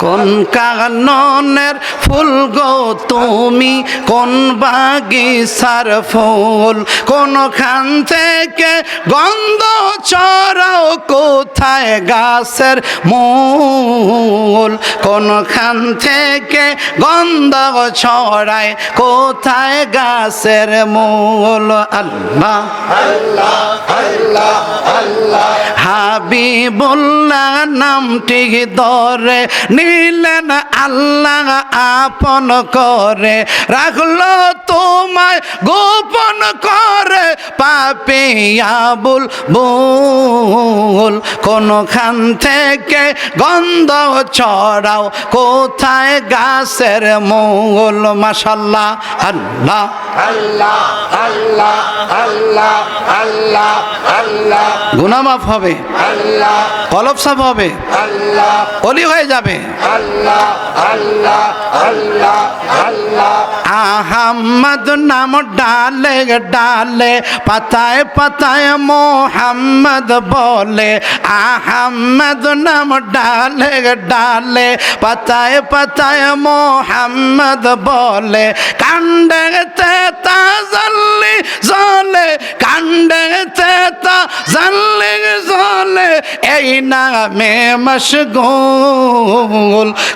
কোন কাননের ফুল গো তুমি? কোন বাগিচার ফুল? কোনখান থেকে গন্ধ চড়াও কোথায় গাছের মূল? কোনখান থেকে গন্ধ ছড়ায় কোথায় গাছের মূল? আল্লাহ হাবিবুল্লাহ নামটি ধরে নিলেন আল্লাহ আপন করে রাখল তোমায় গোপন করে। পাপে আবুল বুল কোনখান থেকে গন্ধ ছড়াও? কোথায় গাছের মঙ্গল? মাসাল্লাহ আল্লাহ। আল্লাহ আল্লাহ আল্লাহ আল্লাহ আল্লাহ গুনামাফ হবে আল্লাহ। কলব সাফ হবে আল্লাহ। অলি হয়ে যাবে। আল্লাহ আল্লাহ আল্লাহ আল্লাহ আহম্মদ নাম ডালে ডালে, পাতায় পাতায় মোহাম্মদ বলে। আহম্মদ নাম ডালে ডালে, পাতায় পাতায় মোহাম্মদ বলে। কাণ্ডে তা জল্লি জলে কাণ্ডে তা জল্লি জলে এই নামে মশগুল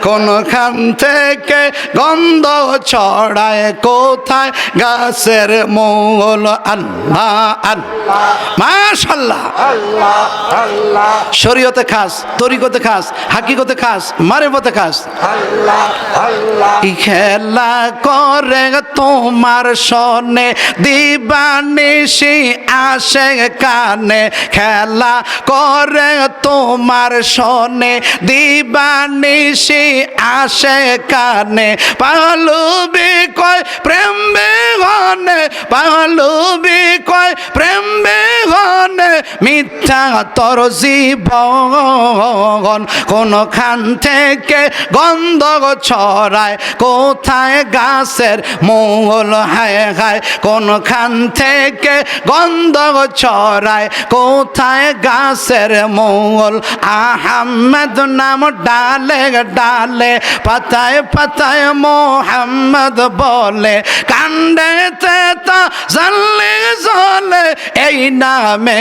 কোনখান থেকে গন্ধ ছড়ায়? কোথায়? গাছের মঙ্গল? আল্লাহ আল্লাহ। আল্লাহ শরীয়তে খাস, তরিকতে খাস, হাকিকতে খাস খাস। আল্লাহ আল্লাহ কি খেলা করে তোমার সনে দিবানিসি আসে কানে। খেলা করে তোমার সনে দিবানিসি আসে কানে পালুবি কয় প্রেম বেগনে পালুবি কয় প্রেম বেগনে। মিথ্যা তোর জীবন। কোনখান থেকে গন্ধ ছড়ায়? কোথায় গাছের মঙ্গল হায় হায়? কোনখান থেকে গন্ধ ছড়ায়? কোথায় গাছের মঙ্গল? আহম্মদ নাম ডালে ডালে, পাতায় পাতায় মোহাম্মদ বলে কান্দে তা জানলে জলে এই নামে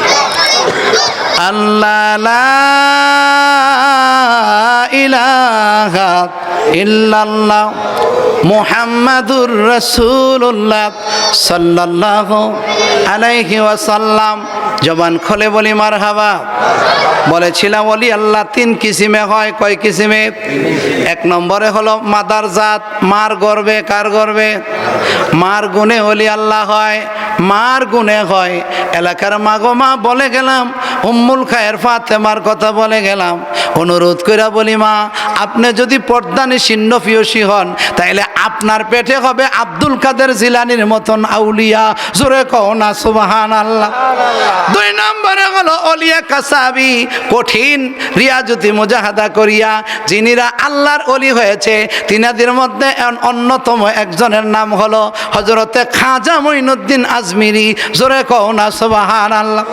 লা ইলাহা ইল্লাল্লাহ মুহাম্মাদুর রাসূলুল্লাহ সাল্লাল্লাহু আলাইহি ওয়াসাল্লাম। জবান খোলে বলি, মারহাবা। বলেছিলাম বলি আল্লাহ, তিন কিসিমে হয়, কয় কিসিমে? এক নম্বরে হলো, মাদার জাত, মার গর্বে, কার গর্বে? মার গুণে হলি আল্লাহ হয়, মার গুণে হয়। এলাকার মাগো মা, বলে গেলাম উম্মুল খায়ের ফাতেমার কথা বলে গেলাম। অনুরোধ কইরা বলি, মা, আপনি যদি পর্দানি ছিন্ন পিয়সী হন, তাইলে আপনার পেটে হবে আব্দুল কাদের জিলানির মতন আউলিয়া। জোরে কও না সুবাহান আল্লাহ দুই নম্বরে হলো অলিয়া কাসাবি, কঠিন, রিয়াজতি মুজাহাদা করিয়া, যিনিরা আল্লাহর অলি হয়েছে, তিনাদের মধ্যে অন্যতম একজনের নাম হলো হজরতে খাজা মঈনুদ্দিন আজমিরি। জোরে কও না সুবাহান আল্লাহ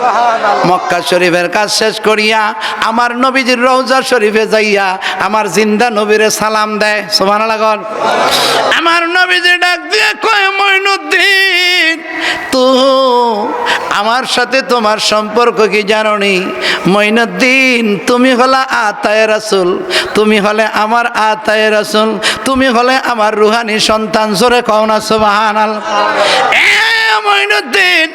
মক্কা শরীফের কাজ শেষ করিয়া আমার নবীজির রৌজা শরীফে যাইয়া আমার জিন্দা নবীরে সালাম দেয়। সোমান লাগন আমার নবীজি ডাক দিয়ে কয় মইনুদ্দিন তো আমার সাথে তোমার সম্পর্ক কি জানো নি মঈনুদ্দিন, তুমি হলে আতায় রাসুল, তুমি হলে আমার আতায় রাসুল, তুমি হলে আমার রুহানি সন্তান। জোরে কও না সুবহানাল মঈনুদ্দিন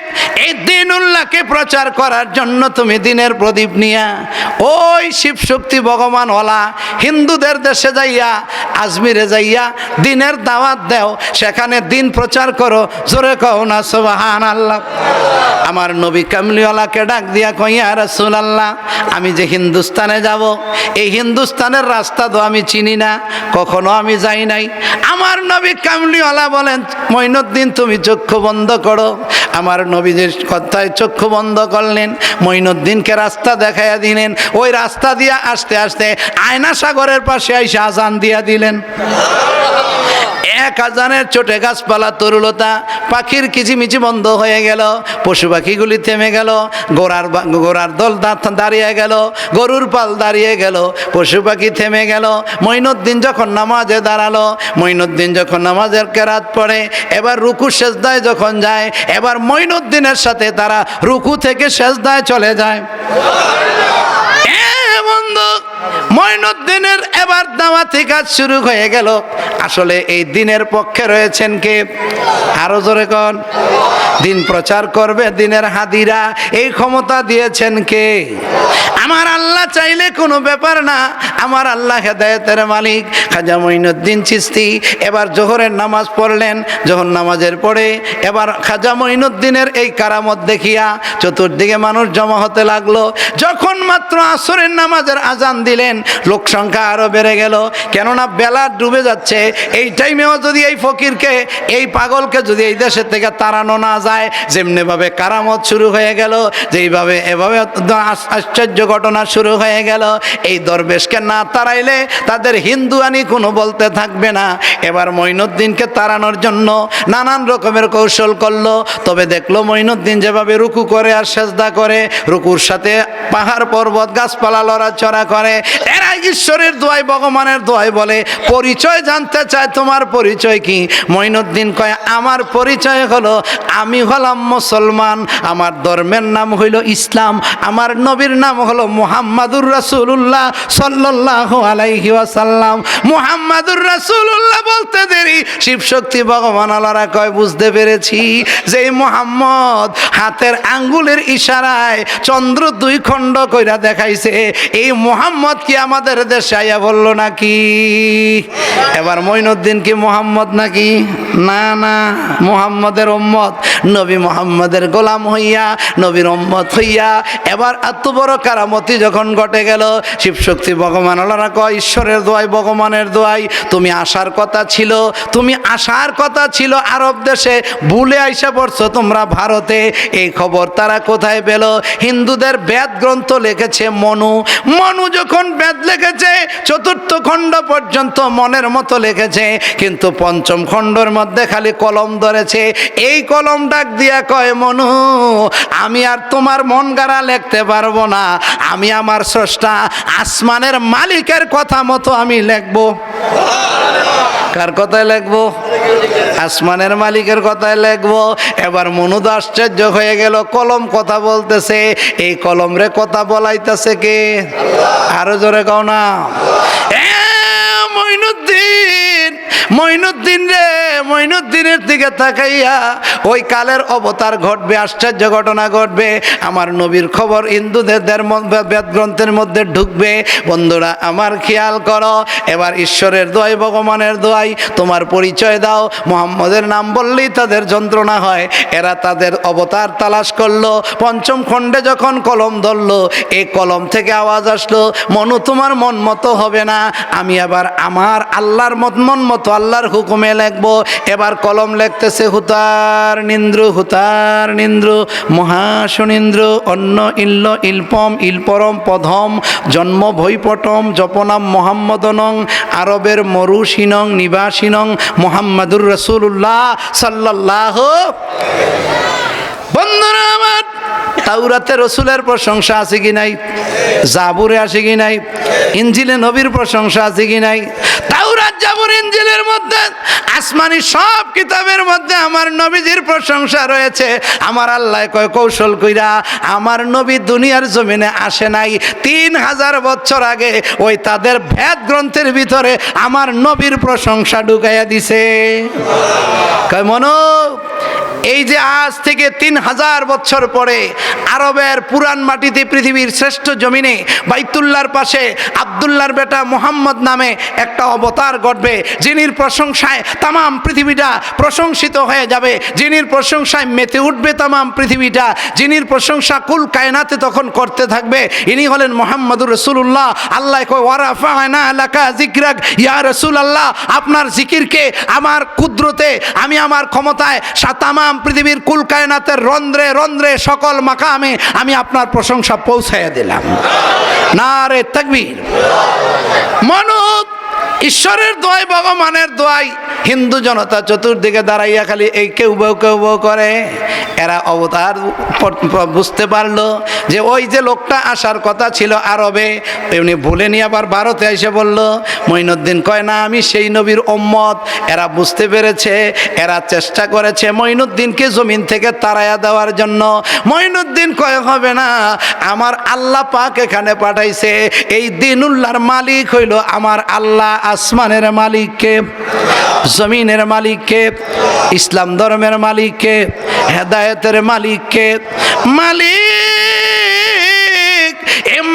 এই দিন উল্লাহকে প্রচার করার জন্য তুমি দিনের প্রদীপ নিয়া, ওই শিব শক্তি ভগবান ওলা, হিন্দুদের দেশে যাইয়া, আজমিরে যাইয়া দিনের দাওয়াত দেও, সেখানে দিন প্রচার করো, জোরে কও না সুবাহান আল্লাহ আমার নবী কামলিওয়ালাকে ডাক দিয়া কইয়া রসুল আল্লাহ আমি যে হিন্দুস্তানে যাব, এই হিন্দুস্তানের রাস্তা তো আমি চিনি না, কখনো আমি যাই নাই। আমার নবী কামলিওয়ালা বলেন মঈনুদ্দিন তুমি চক্ষু বন্ধ করো আমার নবীদের কথায় চক্ষু বন্ধ করলেন, মঈনুদ্দিনকে রাস্তা দেখাইয়া দিলেন। ওই রাস্তা দিয়া আসতে আসতে আয়না সাগরের পাশে আইসা আজান দিয়া দিলেন। এক আজানের চোটে গাছপালা, তরুলতা, পাখির কিচিমিচি বন্ধ হয়ে গেল, পশু পাখিগুলি থেমে গেল, গোড়ার গোড়ার দল দাঁড়িয়ে গেল, গরুর পাল দাঁড়িয়ে গেল, পশু পাখি থেমে গেল, মঈনুদ্দিন যখন নামাজে দাঁড়াল, মঈনুদ্দিন যখন নামাজের কেরাত পড়ে, এবার রুকু সেজদায় যখন যায়, এবার মঈনুদ্দিনের সাথে তারা রুকু থেকে সেজদায় চলে যায়। এবার কাজ শুরু হয়ে গেল। আসলে এই দিনের পক্ষে রয়েছেন কে? আরও জোরে কন। দিন প্রচার করবে দিনের হাদিরা। এই ক্ষমতা দিয়েছেন কে? আমার আল্লাহ চাইলে কোনো ব্যাপার না। আমার আল্লাহ হেদায়েতের মালিক। খাজা মঈনুদ্দিন চিস্তি এবার জোহরের নামাজ পড়লেন, জোহর নামাজের পরে এবার খাজা মঈনুদ্দিনের এই কারামত দেখিয়া চতুর্দিকে মানুষ জমা হতে লাগল। যখন মাত্র আসরের নামাজের আজান দিলেন, লোক সংখ্যা আরও বেড়ে গেল। কেননা বেলা ডুবে যাচ্ছে, এই টাইমেও যদি এই ফকিরকে, এই পাগলকে যদি এই দেশের থেকে তাড়ানো না যায়, যেমনিভাবে কারামত শুরু হয়ে গেল, যেইভাবে এভাবে আশ্চর্য ঘটনা শুরু হয়ে গেল, এই দরবেশকে না তাড়াইলে তাদের হিন্দু আনি কোনো বলতে থাকবে না। এবার মঈনুদ্দিনকে তাড়ানোর জন্য নানান রকমের কৌশল করল, তবে দেখল মঈনুদ্দিন যেভাবে রুকু করে আর সেজদা করে, রুকুর সাথে পাহাড় পর্বত গাছপালা লড়াচড়া করে এরা ঈশ্বরের দোয়াই ভগবানের দোয়াই বলে, পরিচয় জানতে চায় তোমার পরিচয় কি? মঈনুদ্দিন কয়, আমার পরিচয় হলো আমি হলাম মুসলমান, আমার ধর্মের নাম হইল ইসলাম, আমার নবীর নাম হলো মুহাম্মাদুর রাসূলুল্লাহ সাল্লাল্লাহু আলাইহি ওয়াসাল্লাম। মুহাম্মাদুর রাসূলুল্লাহ বলতে দেরি শিব শক্তি ভগবান আল্লাহরা কয়, বুঝতে পেরেছি যে মুহাম্মদ হাতের আঙ্গুলের ইশারায় চন্দ্র দুই খণ্ড কইরা দেখাইছে, এই মুহাম্মদ কি আমাদের দেশে আইয়া বলল নাকি? এবার মঈনুদ্দিন কি মুহাম্মদ নাকি? না না। মুহাম্মদের উম্মত, নবী মুহাম্মদের গোলাম হইয়া, নবীর উম্মত হইয়া, এবার এত বড় কারামতি যখন ঘটে গেল, শিবশক্তি ভগবান আল্লাহরা কয়, ঈশ্বরের দোয়াই ভগবানের দোয়াই। তুমি আসার কথা ছিল, তুমি আসার কথা ছিল আরব দেশে। ভুলে আইসা পড়ছো তোমরা ভারতে। এই খবর তারা কোথায় পেল? হিন্দুদের বেদ গ্রন্থ লিখেছে মনু। মনু যখন বেদ লিখেছে, চতুর্থ খণ্ড পর্যন্ত মনের মতো লিখেছে, কিন্তু পঞ্চম খণ্ডের মধ্যে খালি কলম ধরেছে। এই কলম ডাক দিয়া কয়, মনু, আমি আর তোমার মন গাড়া লিখতে পারব না। আমি আমার স্রষ্টা, আসমানের মালিকের কথা মতো আমি লিখব। কার কথায় লিখব? আসমানের মালিকের কথায় লিখব। এবার মনুদ আশ্চর্য হয়ে গেল, কলম কথা বলতেছে। এই কলম রে কথা বলাইতেছে কে? আরও জোরে কও না। এ, মঈনুদ্দিন মঈনুদ্দিন রে মঈনুদ্দিনের দিকে তাকাইয়া ওই কালের অবতার ঘটবে, আশ্চর্য ঘটনা ঘটবে, আমার নবীর খবর হিন্দুদের বেদ গ্রন্থের মধ্যে ঢুকবে। বন্ধুরা, আমার খেয়াল করো, এবার ঈশ্বরের দোয়াই, ভগবানের দোয়াই, তোমার পরিচয় দাও, মোহাম্মদের নাম বললেই তাদের যন্ত্রণা হয়। এরা তাদের অবতার তালাশ করল, পঞ্চম খণ্ডে যখন কলম ধরলো এই কলম থেকে আওয়াজ আসলো, মনু তোমার মন মতো হবে না, আমি আবার আমার আল্লাহর মত, মন মতো আল্লাহর হুকুমে লিখব। এবার কলম লিখতেছে, হুতার নিন্দ্র হুতার নিন্দ্র, মহাশনিন্দ্র অন্য ইল্ল, ইলপম, ইলপরম, পধম, জন্ম ভৈপটম, জপনাম মোহাম্মদনং, আরবের মরুসিনং, নিবাসিনং, মোহাম্মদুর রসুল্লাহ সাল্লাল্লাহ বন্ধুরা আমার তাওরাতে রসুলের প্রশংসা আছে কি নাই? জাবুরে আছে কি নাই? ইঞ্জিলে নবীর প্রশংসা আছে কি নাই? তাওরাত জাবুর ইঞ্জিলের মধ্যে, আসমানি সব কিতাবের মধ্যে আমার নবীজির প্রশংসা রয়েছে। আমার আল্লাহ কয়, কৌশল কইরা আমার নবী দুনিয়ার জমিনে আসে নাই। তিন হাজার বছর আগে ওই তাদের ভেদ গ্রন্থের ভিতরে আমার নবীর প্রশংসা ঢুকাইয়া দিছে। কয়, মনো এই যে আজ থেকে তিন হাজার বছর পরে আরবের পুরান মাটিতে পৃথিবীর শ্রেষ্ঠ জমিনে বাইতুল্লার পাশে আবদুল্লার বেটা মোহাম্মদ নামে একটা অবতার ঘটবে যিনির প্রশংসায় তামাম পৃথিবীটা প্রশংসিত হয়ে যাবে, যিনির প্রশংসায় মেতে উঠবে তামাম পৃথিবীটা, যিনির প্রশংসা কুল কায়নাতে তখন করতে থাকবে, ইনি হলেন মোহাম্মদুর রসুল্লাহ আল্লাহ ইয়া রসুল আল্লাহ আপনার জিকিরকে আমার কুদরতে, আমি আমার ক্ষমতায় সা- তামাম পৃথিবীর কুল কায়নাতের রন্ধ্রে রন্ধ্রে সকল মাকামে আমি আপনার প্রশংসা পৌঁছাইয়া দিলাম। না রে তাকবীর। ঈশ্বরের দোয়াই ভগবানের দোয়াই। হিন্দু জনতা চতুর্দিকে দাঁড়াইয়া খালি এই কেউ বউ কেউ বউ করে। এরা অবতার বুঝতে পারল যে ওই যে লোকটা আসার কথা ছিল আরবে এমনি ভুলে নিয়ে আবার ভারতে এসে বলল, মঈনুদ্দিন কয়, না, আমি সেই নবীর ওম্মত এরা বুঝতে পেরেছে, এরা চেষ্টা করেছে মঈনুদ্দিনকে জমিন থেকে তাড়াইয়া দেওয়ার জন্য। মঈনুদ্দিন কয়, হবে না, আমার আল্লাহ পাক এখানে পাঠাইছে। এই দিনুল্লাহর মালিক হইল আমার আল্লাহ আসমানের মালিককে জমিনের মালিককে ইসলাম ধর্মের মালিককে হেদায়েতের মালিককে মালিক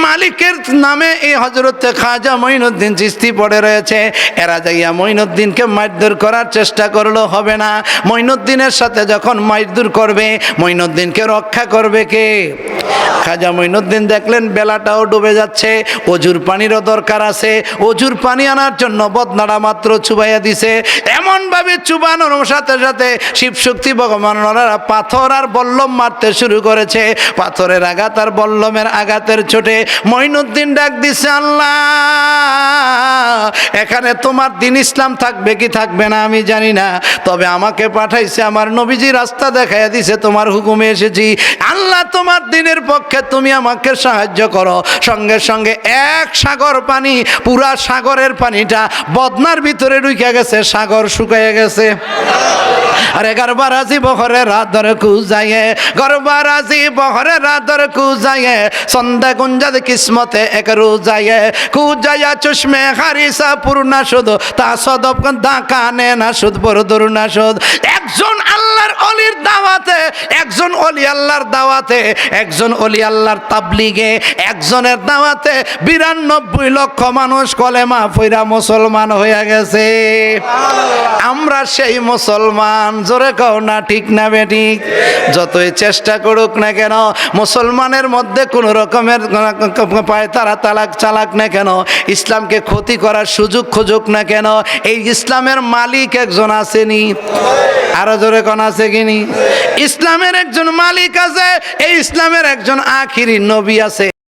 মালিকের নামে এই হজরত খাজা মঈনুদ্দিন চিস্তি পড়ে রয়েছে। এরা যাইয়া মঈনুদ্দিনকে মারধর করার চেষ্টা করল, হবে না। মঈনুদ্দিনের সাথে যখন মারধর করবে, মঈনুদ্দিনকে রক্ষা করবে কে? খাজা মঈনুদ্দিন দেখলেন বেলাটাও ডুবে যাচ্ছে, অজুর পানিরও দরকার আছে। অজুর পানি আনার জন্য বদনাড়া মাত্র চুবাইয়া দিছে। এমনভাবে চুবানোর সাথে সাথে শিবশক্তি ভগবান ওনারা পাথর আর বল্লম মারতে শুরু করেছে। পাথরের আঘাত আর বল্লমের আঘাতের চোটে মঈনুদ্দিন ডাক দিছে, আল্লাহ, এখানে তোমার দিন ইসলাম থাকবে কি থাকবে না আমি জানি না। তবে আমাকে পাঠাইছে, আমার নবীজি রাস্তা দেখাইয়া দিছে, তোমার হুকুমে এসেছি। আল্লাহ, তোমার দিনের পক্ষে তুমি আমাকে সাহায্য করো। সঙ্গে সঙ্গে এক সাগর পানি, পুরা সাগরের পানিটা বদনার ভিতরে ঢুকে গেছে, সাগর শুকিয়ে গেছে। আরে গরবারাজি বহরে রাতর কুজায়ে গরবারাজি বহরে রাতর কুজায়ে সন্ধ্যা গুঞ্জাদ কিসমতে এক রুজায়ে কুজায়া চুষমে হারিসা পূর্ণা শুধু তা সদব দাকানে না সুদ, বরদুর না সুদ। একজন আল্লাহর অলির দাওয়াতে, একজন অলি আল্লাহর দাওয়াতে, একজন অলি আল্লাহর তাবলিগে, একজনের দাওয়াতে বিরানব্বই লক্ষ মানুষ কলেমা ফইরা মুসলমান হয়ে গেছে। আমরা সেই মুসলমান। জোরে কও না, ঠিক না বেঠিক যতই চেষ্টা করুক না কেন, মুসলমানের মধ্যে কোনো রকমের পায় তারা তালাক চালাক না কেন, ইসলামকে ক্ষতি করার সুযোগ খুঁজুক না কেন, এই ইসলামের মালিক একজন আসেনি আরও জোরে কোন, আছে কিনি ইসলামের একজন মালিক আছে, এই ইসলামের একজন আখিরি নবী আছে।